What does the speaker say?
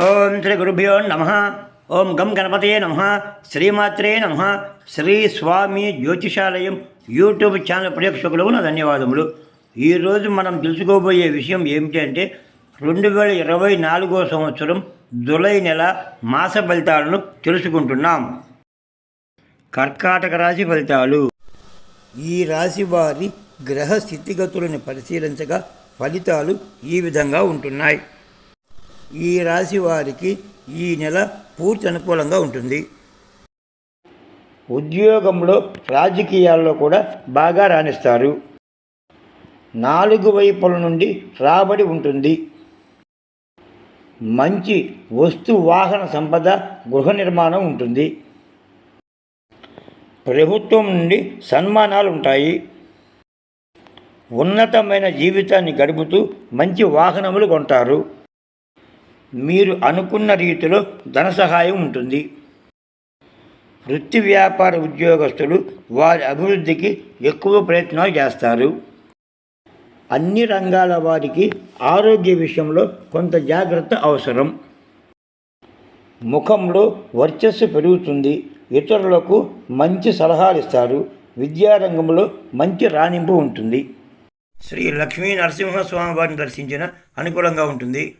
ఓం శ్రీ గురుభ్యో నమ. ఓం గం గణపతయే నమ. శ్రీమాత్రే నమ. శ్రీ స్వామి జ్యోతిషాలయం యూట్యూబ్ ఛానల్ ప్రేక్షకులకు నా ధన్యవాదములు. ఈరోజు మనం తెలుసుకోబోయే విషయం ఏమిటి అంటే రెండు వేల ఇరవై నాలుగో సంవత్సరం జులై నెల మాస ఫలితాలను తెలుసుకుంటున్నాం. కర్కాటక రాశి ఫలితాలు. ఈ రాశి వారి గ్రహ స్థితిగతులను పరిశీలించగా ఫలితాలు ఈ విధంగా ఉంటున్నాయి. ఈ రాశి వారికి ఈ నెల పూర్తి అనుకూలంగా ఉంటుంది. ఉద్యోగంలో రాజకీయాల్లో కూడా బాగా రాణిస్తారు. నాలుగు వైపుల నుండి రాబడి ఉంటుంది. మంచి వస్తు వాహన సంపద గృహ నిర్మాణం ఉంటుంది. ప్రభుత్వం నుండి సన్మానాలు ఉంటాయి. ఉన్నతమైన జీవితాన్ని గడుపుతూ మంచి వాహనములు కొంటారు. మీరు అనుకున్న రీతిలో ధన సహాయం ఉంటుంది. వృత్తి వ్యాపార ఉద్యోగస్తులు వారి అభివృద్ధికి ఎక్కువ ప్రయత్నాలు చేస్తారు. అన్ని రంగాల వారికి ఆరోగ్య విషయంలో కొంత జాగ్రత్త అవసరం. ముఖంలో వర్చస్సు పెరుగుతుంది. ఇతరులకు మంచి సలహాలు ఇస్తారు. విద్యారంగంలో మంచి రాణింపు ఉంటుంది. శ్రీ లక్ష్మీ నరసింహస్వామి వారిని దర్శించిన అనుకూలంగా ఉంటుంది.